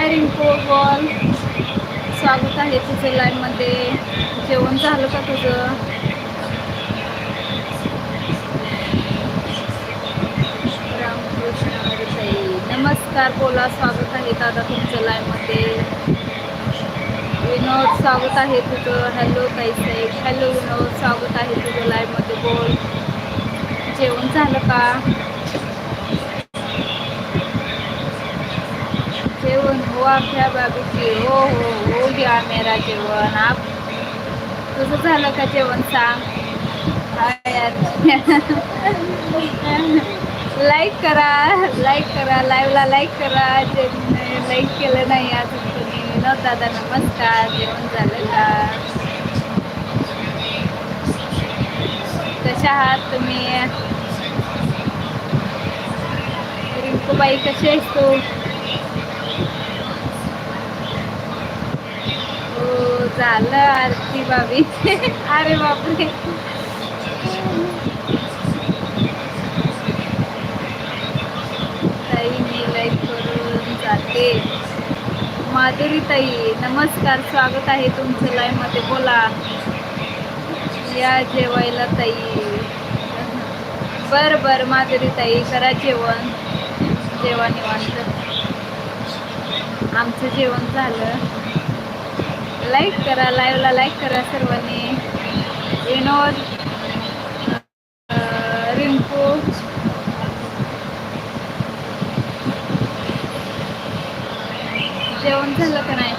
हाय रिंकू बोल स्वागत आहे तुझं लाईनमध्ये जेवण झालं का तुझं? रामकृष्ण हरी नमस्कार बोला स्वागत आहे दादा तुमचं लाईनमध्ये विनोद स्वागत आहे तुझं. हॅलो ताई हॅलो विनोद स्वागत आहे तुझं लाईनमध्ये बोल. जेवण झालं का? जेवण बाबीची हो हो हो गया मेरा जेवण. आप तुझं झालं का जेवण सांग? लाईक करा लाईक करा लाईव्हला लाईक करा. जे लाईक केलं नाही अजून तुम्ही विनोद दादा नमस्कार. जेवण झालं का? कशा आहात तुम्ही? रिंकूबाई कशी आहेस तू हो झालं आरती बाबी. अरे बापरे. ताई मी लाईक करून जाते. माधुरी ताई नमस्कार स्वागत आहे तुमचं लाईव्हमध्ये. बोला. या जेवायला ताई. बर बर माधुरी ताई करा जेवण. जेवण निवांत. आमचं जेवण झालं. लाईक करा लाईव्हला लाईक करा सर्वांनी. विनोद रिंकू. जेवण झालं का नाही?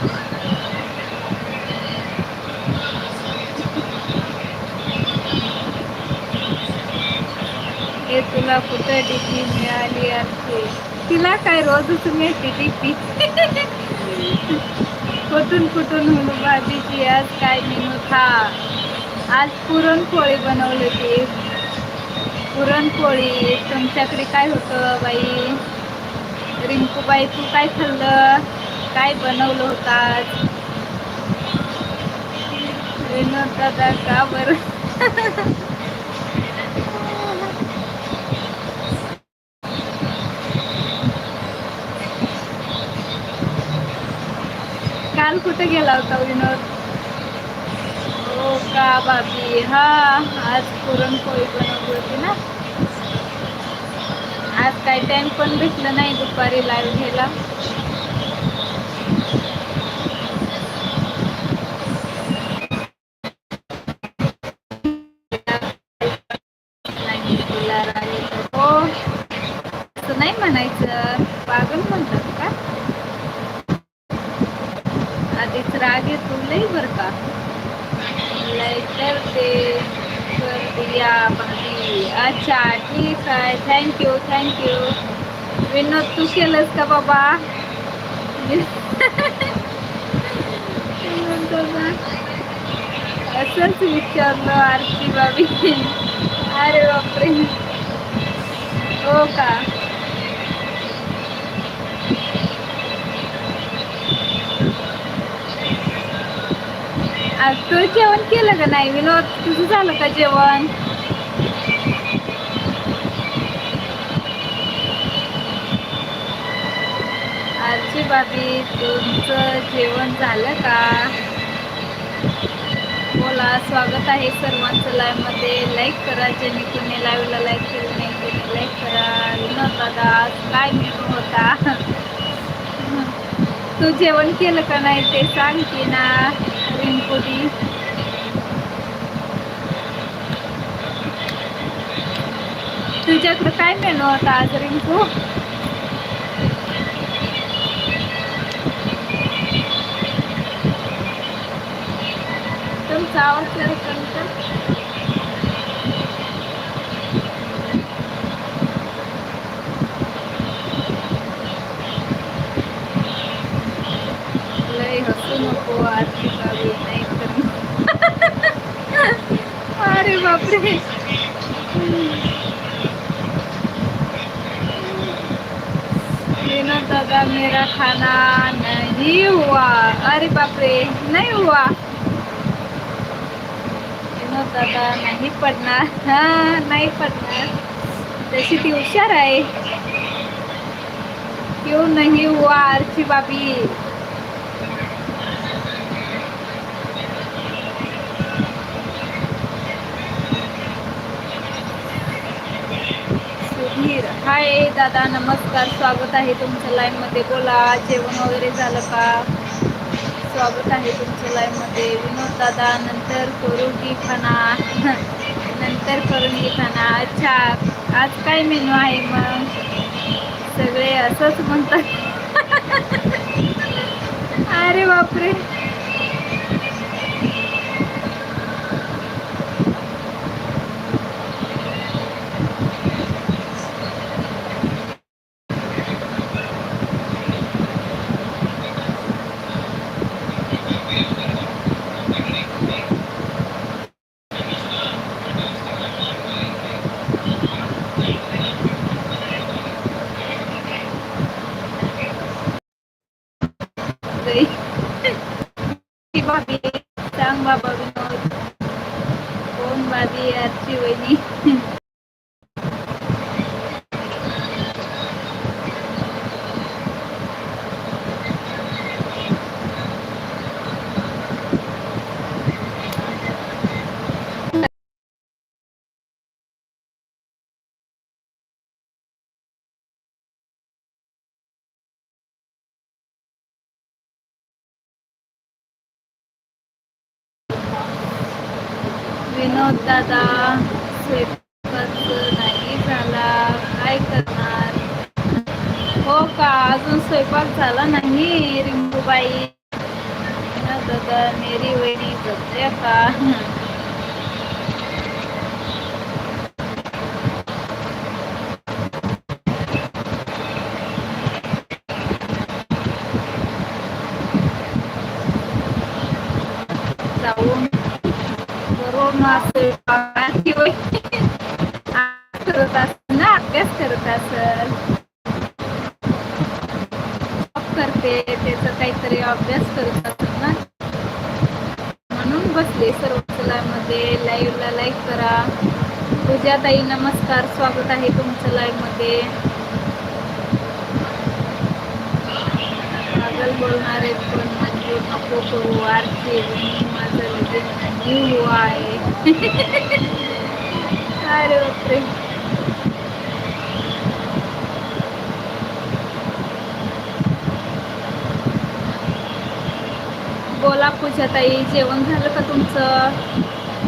हे तुला कुठं डीपी मिळाली असते तिला काय रोजच मिळते डीपी कुठून कुठून भाजीची आज काय मेनू खा आज पुरणपोळी बनवली होती. पुरणपोळी तुमच्याकडे काय होतं बाई? रिंकूबाई तू काय खाल्लं? काय बनवलं होतं आज? विनोद दादा का बरं काल कुठे गेला होता विनोद? हो का बाबी हा आज पुरणपोळी बनवली होती ना? आज काही टाइम पण भेटलं नाही दुपारी लाईव्ह घ्यायला नाही तुला राग येतो. हो असं नाही म्हणायचं पागल म्हणतात का आधीच राग येतो लई बर का लय करते कर दिया भाभी अच्छा ठीक आहे थँक्यू थँक्यू विनोद तू केलंस का बाबा विनोद दादा, असंच विचारलं आरती बाबी. अरे बापरे. हो का? आज तू जेवण केलं का नाही? विनोद तुझं झालं का जेवण? बाबी तुमचं जेवण झालं का? बोला स्वागत आहे सर्वांचं लाईव्हमध्ये लाईक करा ज्यांनी तुम्ही लाईव्हला लाईक केलं नाही त्यांनी लाईक करा. विनोद दादा आज काय मेनू होता? तू जेवण केलं का नाही ते सांग की ना रिंकुडी तुझ्याकडं काय मेनू होता आज रिंकू? तुमचा आवाज जरा कमी कर. लय हसू नको आरती बाबी नाही तर अरे बापरे विनोद दादा मेरा खाना नहीं हुआ अरे बापरे नहीं हुआ विनोद दादा नाही पडणार. हा नाही पडणार. तशी ती हुशार आहे. येऊ नाही नहीं हुआ आरची बाबी. सुधीर. हाय दादा नमस्कार. स्वागत आहे तुमच्या लाईन मध्ये. बोला जेवण वगैरे झालं का? स्वागत आहे तुमचं लाईव्हमध्ये. विनोद दादा नंतर करू खाना नंतर करून खाना. अच्छा आज काय मेनू आहे मग? सगळे असंच म्हणतात. अरे बापरे गई ती भाभी सांग बाबा विनोद कोण भाभी आजची वहिनी मग दादा स्वयंपाक नाही झाला. काय करणार? हो का? अजून स्वयंपाक झाला नाही रिंकूबाई दादा मेरी वहिनी जगते का? जाऊन करत असेल ना अभ्यास करत असेल जॉब करते त्याचा काहीतरी अभ्यास करत असेल ना म्हणून बसले सर्वमध्ये लाईव्हला लाईक करा पूजा ताई नमस्कार स्वागत आहे तुमचं लाईव्हमध्ये पागल बोलणार आहेत पण म्हणजे नको करू आरती वहिनी माझं लगेच आहे अरे बापरे बोला पूजाताई जेवण झालं का तुमचं?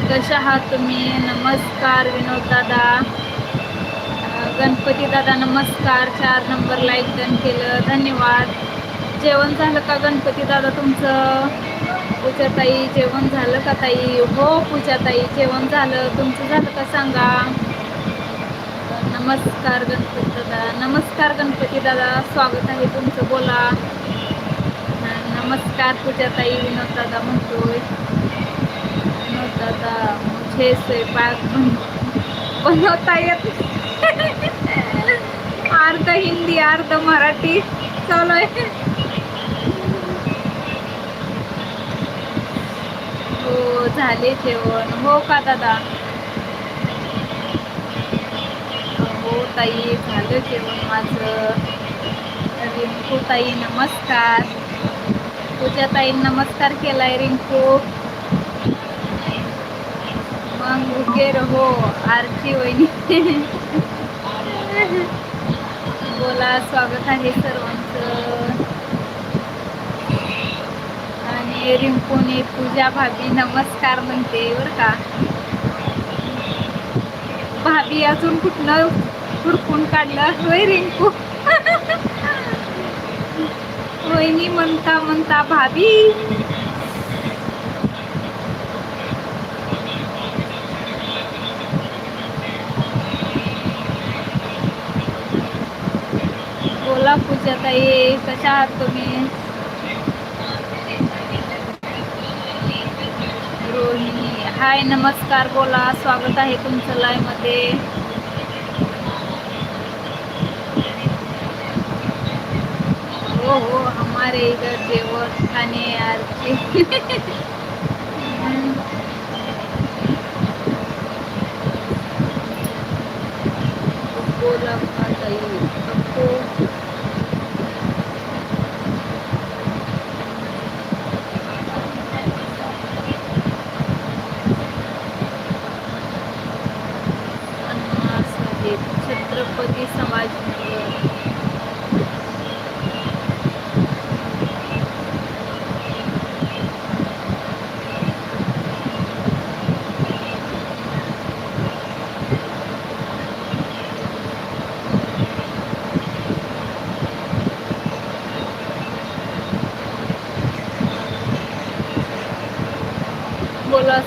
कशा आहात तुम्ही? नमस्कार विनोद दादा. गणपती दादा नमस्कार. चार नंबर लाईक डन केलं. धन्यवाद. जेवण झालं का गणपती दादा तुमचं? पूजाताई जेवण झालं का ताई? हो पूजाताई जेवण झालं. तुमचं झालं का सांगा? नमस्कार गणपती दादा. नमस्कार गणपती दादा. स्वागत आहे तुमचं बोला. नमस्कार पूजाताई विनोद दादा म्हणतोय. विनोद दादा मुझे स्वयंपाक बनवता येत अर्ध हिंदी अर्ध मराठी. चालू आहे हो झाले जेवण. हो का दादा? हो ताई झालं जेवण माझं. रिंकू ताई नमस्कार. पूजा ताई नमस्कार केलाय रिंकू. मग उगेर रहो आरची वहिनी. बोला स्वागत आहे सर्वांना आणि रिंकूने पूजा भाभी नमस्कार म्हणते बरं का. भाभी अजून कुठलं हुडकून काढलं? होय रिंकू. वहिनी म्हणता म्हणता भाभी. बोला पूजा ताई कशा आहात तुम्ही? हाय नमस्कार बोला. स्वागत आहे तुमचं लाईव्हमध्ये. हो हो हमारे इधर जेवण खाणे आरती बोला ताई सबको गणपती समाज बोला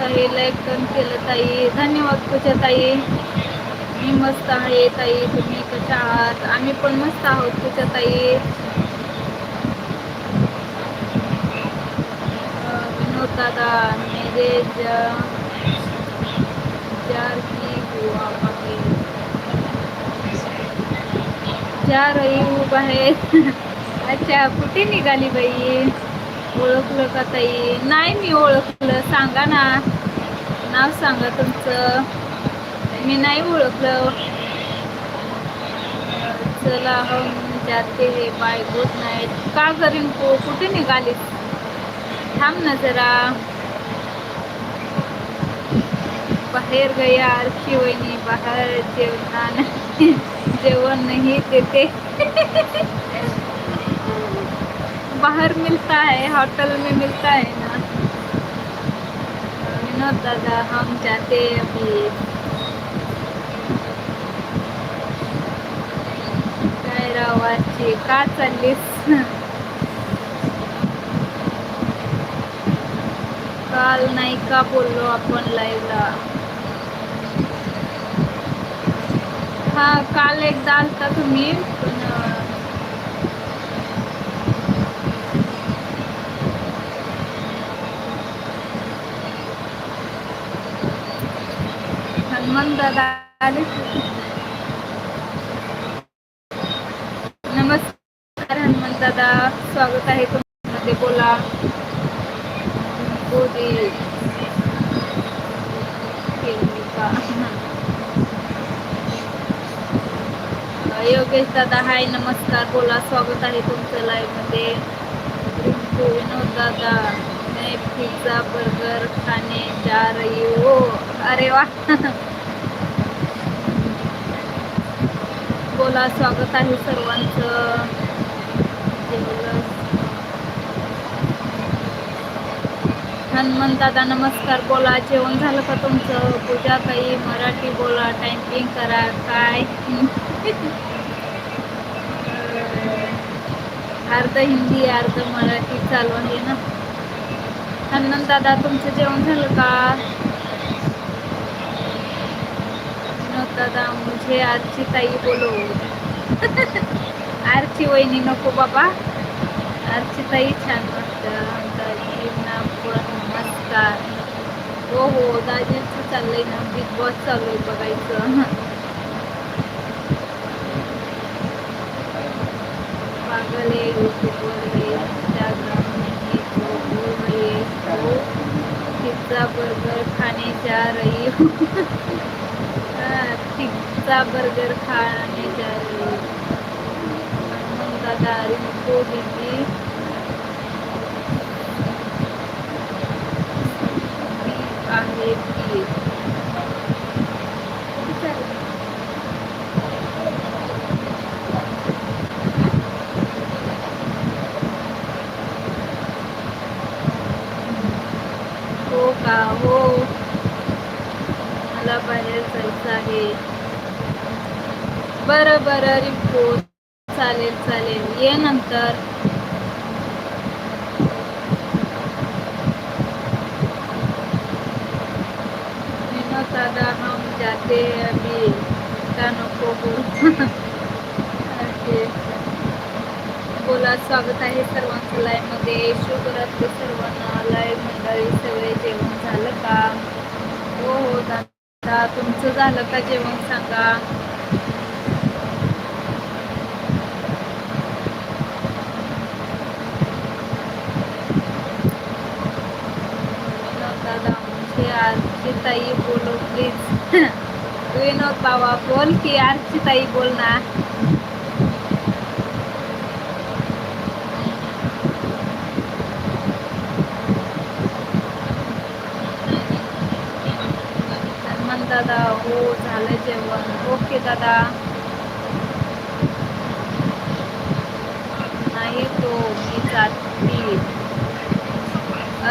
ताई आहे लाईक पण केलं ताई. धन्यवाद तुझ्या ताई. मी मस्त आहे ताई तुम्ही कशा आहात? आम्ही पण मस्त आहोत तुझ्या ताई. विनोद दादा मेरे ज- जार की हुआ आहे. जा रही हूँ बाहेर. अच्छा कुठे निघाली बाई? ओळखलं का ताई? नाही मी ओळखलं. सांगा ना. नाव सांगा तुमचं. मी नाही ओळखलं. चला हो, हम जाते. हे बाय गुड नाईट का करीन को कुठे निघाली थांब ना जरा. बाहेर गया आरशी वहिनी बाहेर जेवणा जेवण नाही देते. बाहर मिलता है होटल में मिलता है ना. विनोद दादा हम जाते हैं अभी काय रावाची का चाललीस? काल नाही का बोललो आपण लाईव्हला? हा काल एकदा आलता तुम्ही पण अं, हनुमान दादा आले नमस्कार हनुमान दादा. स्वागत आहे तुमच्यामध्ये. बोला. योगेश दादा हाय नमस्कार. बोला स्वागत आहे तुमचं लाईव्हमध्ये. विनोद दादा मैं पिझ्झा बर्गर खाने जा रही हो. अरे वा. बोला स्वागत आहे सर्वांचं. हनुमान दादा नमस्कार. बोला जेवण झालं का तुमचं? पूजा काही मराठी बोला टायपिंग करा काय? अर्ध हिंदी अर्ध मराठी चालू आहे ना? हनुमान दादा तुमचं जेवण झालं का? दादा मुझे आरची ताई बोलो आरची वहिनी नको बाबा. आरची ताई छान वाटतं. दाजींना पण नमस्कार. हो हो दाजींचं चाललंय ना. बिग बॉस चालू आहे बघायचं. पागल आहे यूट्यूबवर आहे इंस्टाग्राम हो, पिझ्झा बर्गर खाने जा रही. पिझ्झा बर्गर खाने दादा रिंकू दीदी मी आहे हो का हो मला बाहेर जायचं आहे बरं बरं चालेल चालेल. ये नंतर. दादा हम जाते अभी का नको बोला? स्वागत आहे सर्वांचं लाईव्हमध्ये. शुभरात्री सर्वांना लाईव्ह मंडळी सगळे जेवण झालं का? हो हो दादा. तुमचं झालं का जेवण? सांगा. ताई बोलो प्लीज विनोद बाबा बोल की आरची ताई बोल ना दादा हो झालं जेवण. ओके दादा. नाही तो मी जाते.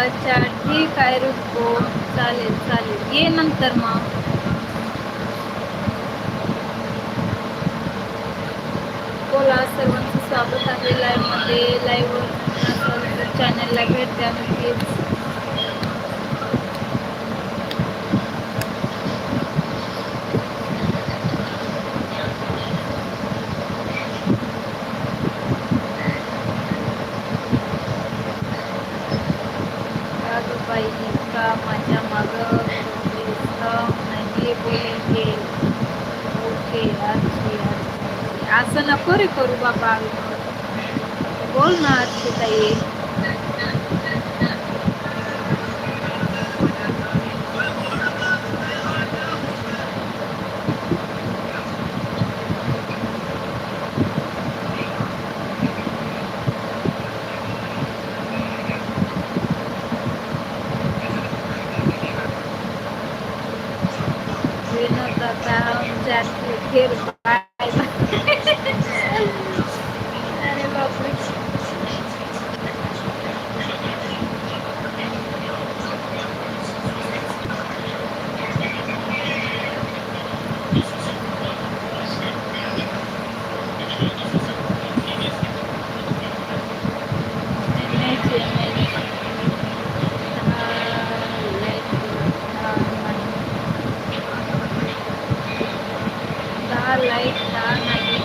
अच्छा ठीक आहे रुको. चालेल चालेल. ये नंतर मग. बोला सर्वांचं स्वागत आहे लाईव्हमध्ये लाईव्ह चॅनलला भेट द्या नक्कीच अगं बाई का माझ्या मागं नाही बोलेंगे ओके अच्छी अच्छी असं नको रे करू बाबा बोल ना अच्छी ताई विनोद आता जास्त खेळ बाय अरे बापरे Image, image. Ah, let- ah, दहा लाईक दहा नाही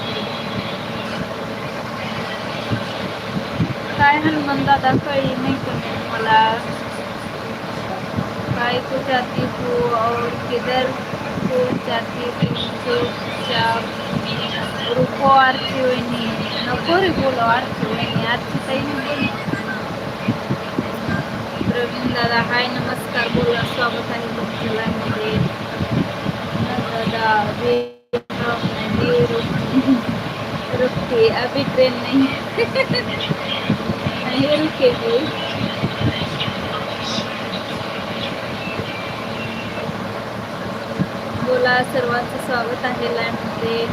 काय हनुमान दादा कळली नाही कमी मला काय तू जाती तू और किधर तू जाती तू चुपचाप रुको आरती वहिनी नको रे बोलो आरती वहिनी आरती ताई बोल प्रवीण दादा हाय नमस्कार बोला स्वागत आहे तुमच्या लाईनमध्ये दादा वे नहीं रुक- रुकती अभी ट्रेन नहीं नहीं केले. बोला सर्वांचं स्वागत आहे लाईनमध्ये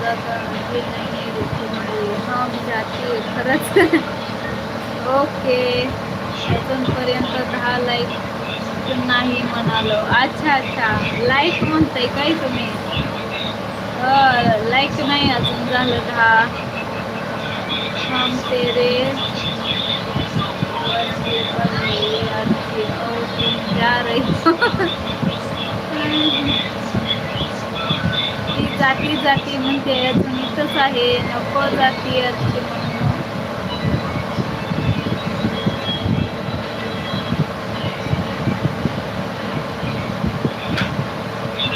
दादा मुझे नहीं रुकूंगी हाँ मी जाते खरंच ओके अजूनपर्यंत दहा लाईक नाही म्हणालो. अच्छा अच्छा. लाईक म्हणताय काय तुम्ही? लाईक नाही अजून झालं दहा. हम तेरे ती जाती जाती म्हणते अजून इथंच आहे. नको जाती अजून म्हणून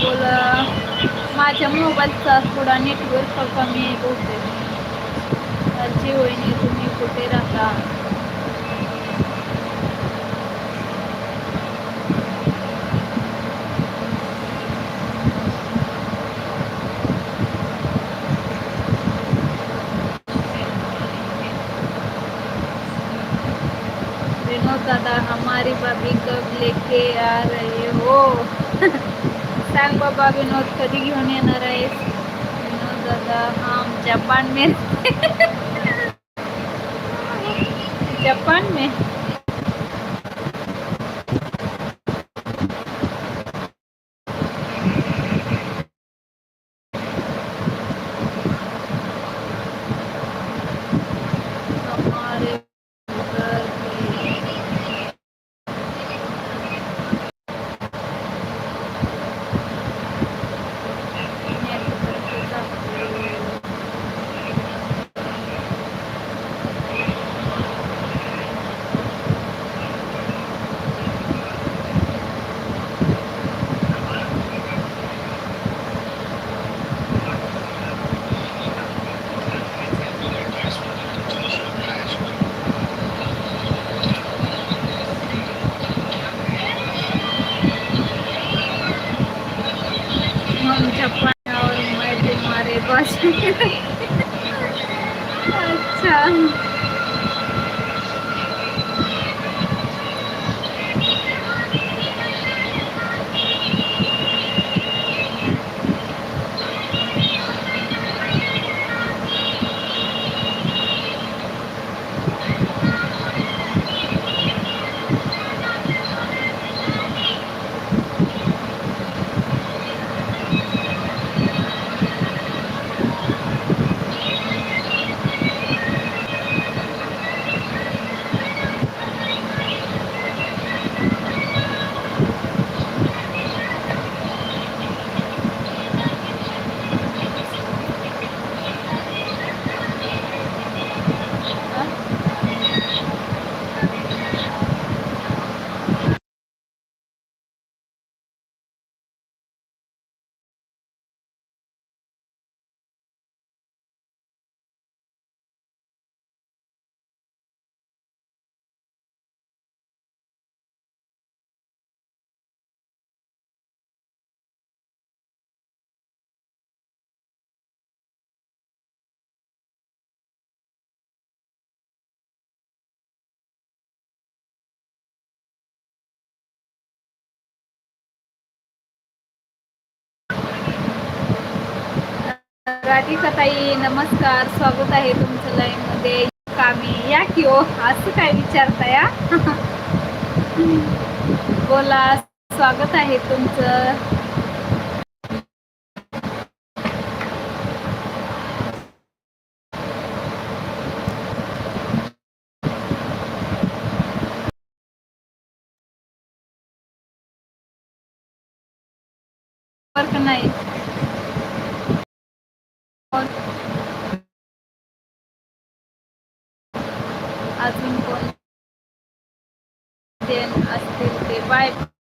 बोल माझ्या मोबाईलचा थोडा नेटवर्क कमी आहे बहुतेक. आजी वहिनी तुम्ही कुठे राहता? दादा हमारी भाभी कब लेके आ रहे हो? सांग बाबा विनोद कधी घेऊन येणार आहेस? विनोद दादा हा जपान मे. जपान में? चप्पल और मैं तुम्हारे पास राधिका ताई नमस्कार. स्वागत आहे तुमचं लाईन मध्ये कामी. या की ओ असं काय विचारता या बोला. स्वागत आहे तुमचं. नाही कोण? अजून कोण ते